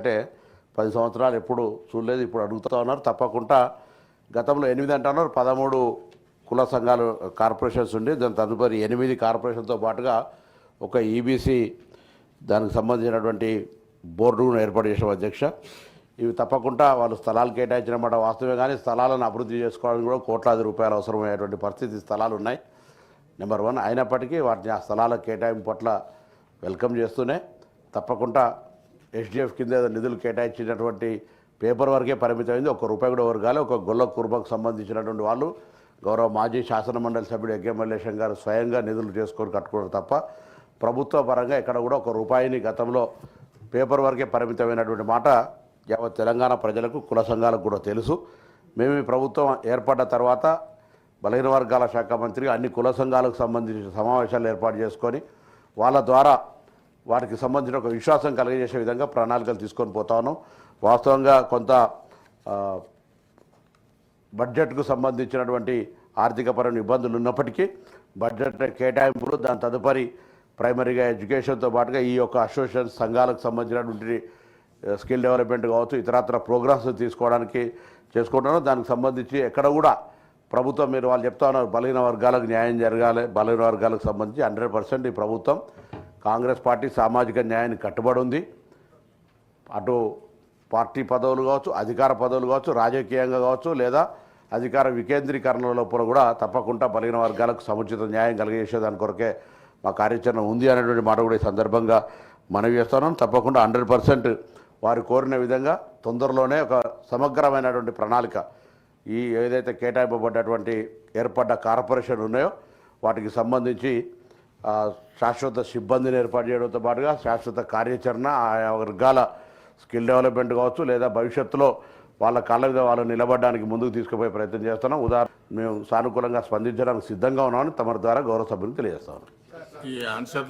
అంటే పది సంవత్సరాలు ఎప్పుడు చూడలేదు ఇప్పుడు అడుగుతూ ఉన్నారు. తప్పకుండా గతంలో ఎనిమిది అంటున్నారు. పదమూడు కుల సంఘాలు కార్పొరేషన్స్ ఉండి. దాని తదుపరి ఎనిమిది కార్పొరేషన్తో పాటుగా ఒక ఈబీసీ దానికి సంబంధించినటువంటి బోర్డును ఏర్పాటు చేసిన అధ్యక్ష. ఇవి తప్పకుండా వాళ్ళు స్థలాలు కేటాయించినమాట వాస్తవమే కానీ స్థలాలను అభివృద్ధి చేసుకోవడానికి కూడా కోట్లాది రూపాయలు అవసరమయ్యేటువంటి పరిస్థితి స్థలాలు ఉన్నాయి. నెంబర్ వన్ అయినప్పటికీ వాటిని ఆ స్థలాల కేటాయింపు పట్ల వెల్కమ్ చేస్తూనే తప్పకుండా ఎస్డిఎఫ్ కింద నిధులు కేటాయించినటువంటి పేపర్ వరకే పరిమితమైంది. ఒక రూపాయి కూడా వర్గాలి ఒక గొల్ల కుర్మకు సంబంధించినటువంటి వాళ్ళు. గౌరవ మాజీ శాసనమండలి సభ్యుడు ఎగ్గే మల్లేశం గారు స్వయంగా నిధులు చేసుకొని కట్టుకోవడం తప్ప ప్రభుత్వ పరంగా ఇక్కడ కూడా ఒక రూపాయిని గతంలో పేపర్ వరకే పరిమితమైనటువంటి మాట యావత్ తెలంగాణ ప్రజలకు కుల సంఘాలకు కూడా తెలుసు. మేము ఈ ప్రభుత్వం ఏర్పడ్డ తర్వాత బలహీన వర్గాల శాఖ మంత్రి అన్ని కుల సంఘాలకు సంబంధించిన సమావేశాలు ఏర్పాటు చేసుకొని వాళ్ళ ద్వారా వారికి సంబంధించిన ఒక విశ్వాసం కలిగజేసే విధంగా ప్రణాళికలు తీసుకొని పోతా ఉన్నాం. వాస్తవంగా కొంత బడ్జెట్కు సంబంధించినటువంటి ఆర్థికపరమైన ఇబ్బందులు ఉన్నప్పటికీ బడ్జెట్ కేటాయింపులు దాని తదుపరి ప్రైమరీగా ఎడ్యుకేషన్తో పాటుగా ఈ యొక్క అసోసియేషన్ సంఘాలకు సంబంధించినటువంటి స్కిల్ డెవలప్మెంట్ కావచ్చు ఇతరత్ర ప్రోగ్రామ్స్ తీసుకోవడానికి చేసుకుంటాను దానికి సంబంధించి ఎక్కడ కూడా ప్రభుత్వం మీరు వాళ్ళు చెప్తా ఉన్నారు బలహీన వర్గాలకు న్యాయం జరగాలి బలహీన వర్గాలకు సంబంధించి హండ్రెడ్ పర్సెంట్ ఈ ప్రభుత్వం కాంగ్రెస్ పార్టీ సామాజిక న్యాయానికి కట్టుబడి ఉంది. అటు పార్టీ పదవులు కావచ్చు అధికార పదవులు కావచ్చు రాజకీయంగా కావచ్చు లేదా అధికార వికేంద్రీకరణ లోపల కూడా తప్పకుండా బలిగిన వర్గాలకు సముచిత న్యాయం కలిగజేసేదాని కొరకే మా కార్యాచరణ ఉంది అనేటువంటి మాట కూడా ఈ సందర్భంగా మనవి చేస్తున్నాం. తప్పకుండా హండ్రెడ్ పర్సెంట్ వారు కోరిన విధంగా తొందరలోనే ఒక సమగ్రమైనటువంటి ప్రణాళిక ఈ ఏదైతే కేటాయింపబడ్డటువంటి ఏర్పడ్డ కార్పొరేషన్ ఉన్నాయో వాటికి సంబంధించి శాశ్వత సిబ్బందిని ఏర్పాటు చేయడంతో పాటుగా శాశ్వత కార్యాచరణ ఆయా వర్గాల స్కిల్ డెవలప్మెంట్ కావచ్చు లేదా భవిష్యత్తులో వాళ్ళ కాళ్ళ మీద వాళ్ళు నిలబడడానికి ముందుకు తీసుకుపోయే ప్రయత్నం చేస్తున్నాం. ఉదాహరణ మేము సానుకూలంగా స్పందించడానికి సిద్ధంగా ఉన్నామని తమ ద్వారా గౌరవ సభ్యులు తెలియజేస్తాం ఈ ఆన్సర్